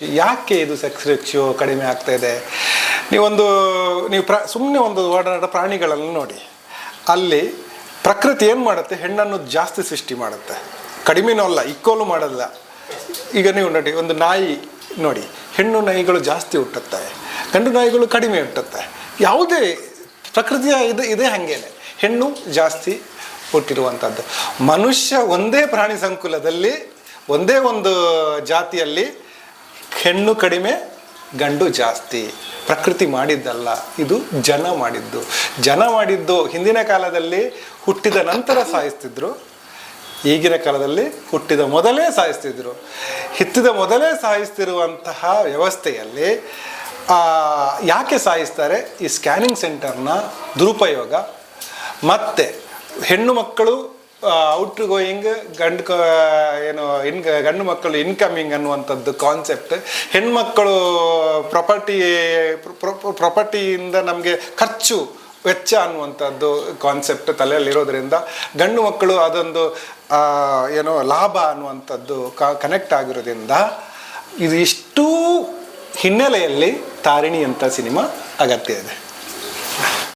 ಯಾಕೆ ಇದು sex ratio ಕಡಿಮೆ ಆಗ್ತಾ ಇದೆ? ನೀವೊಂದು, ನೀವು ಪ್ರ ಸುಮ್ಮನೆ ಒಂದು ಓಡಾಡೋ ಪ್ರಾಣಿಗಳನ್ನು ನೋಡಿ. ಅಲ್ಲಿ ಪ್ರಕೃತಿ ಏನು ಮಾಡುತ್ತೆ? ಹೆಣ್ಣನ್ನು ಜಾಸ್ತಿ ಸೃಷ್ಟಿ ಮಾಡುತ್ತೆ. ಕಡಿಮೆನೂ ಅಲ್ಲ ಇಕ್ಕೋಲು ಮಾಡಲ್ಲ. ಈಗ ನೀವು ನೋಡಿ, ಒಂದು ನಾಯಿ ನೋಡಿ. ಹೆಣ್ಣು ನಾಯಿಗಳು ಜಾಸ್ತಿ ಹುಟ್ಟುತ್ತೆ. ಗಂಡು ನಾಯಿಗಳು ಕಡಿಮೆ ಹುಟ್ಟುತ್ತೆ. ಯಾವುದೇ ಪ್ರಕೃತಿಯ ಇದು, ಇದೇ ಹಾಗೇನೆ. ಹೆಣ್ಣು ಜಾಸ್ತಿ ಹುಟ್ಟಿರುವಂಥದ್ದು ಮನುಷ್ಯ ಒಂದೇ ಪ್ರಾಣಿ ಸಂಕುಲದಲ್ಲಿ, ಒಂದೇ ಒಂದು ಜಾತಿಯಲ್ಲಿ ಹೆಣ್ಣು ಕಡಿಮೆ, ಗಂಡು ಜಾಸ್ತಿ. ಪ್ರಕೃತಿ ಮಾಡಿದ್ದಲ್ಲ, ಇದು ಜನ ಮಾಡಿದ್ದು. ಜನ ಮಾಡಿದ್ದು ಹಿಂದಿನ ಕಾಲದಲ್ಲಿ ಹುಟ್ಟಿದ ನಂತರ ಸಾಯಿಸ್ತಿದ್ರು. ಈಗಿನ ಕಾಲದಲ್ಲಿ ಹುಟ್ಟಿದ ಮೊದಲೇ ಸಾಯಿಸ್ತಿದ್ರು. ಹಿತ್ತಿದ ಮೊದಲೇ ಸಾಯಿಸ್ತಿರುವಂತಹ ವ್ಯವಸ್ಥೆಯಲ್ಲಿ ಯಾಕೆ ಸಾಯಿಸ್ತಾರೆ? ಈ ಸ್ಕ್ಯಾನಿಂಗ್ ಸೆಂಟರ್ನ ದುರುಪಯೋಗ. ಮತ್ತೆ ಹೆಣ್ಣು ಮಕ್ಕಳು ಔಟ್ ಗೋಯಿಂಗ್ ಗಂಡು ಏನು, ಇನ್, ಗಂಡು ಮಕ್ಕಳು ಇನ್ಕಮಿಂಗ್ ಅನ್ನುವಂಥದ್ದು ಕಾನ್ಸೆಪ್ಟ್ ಹೆಣ್ಮಕ್ಕಳು ಪ್ರಾಪರ್ಟಿ ಪ್ರಾಪರ್ಟಿಯಿಂದ ನಮಗೆ ಖರ್ಚು, ವೆಚ್ಚ ಅನ್ನುವಂಥದ್ದು ಕಾನ್ಸೆಪ್ಟ್ ತಲೆಯಲ್ಲಿರೋದ್ರಿಂದ ಗಂಡು ಮಕ್ಕಳು ಅದೊಂದು ಏನೋ, ಲಾಭ ಅನ್ನುವಂಥದ್ದು ಕನೆಕ್ಟ್ ಆಗಿರೋದ್ರಿಂದ ಇದು ಇಷ್ಟೂ ಹಿನ್ನೆಲೆಯಲ್ಲಿ ತಾರಿಣಿ ಅಂತ ಸಿನಿಮಾ ಅಗತ್ಯ ಇದೆ.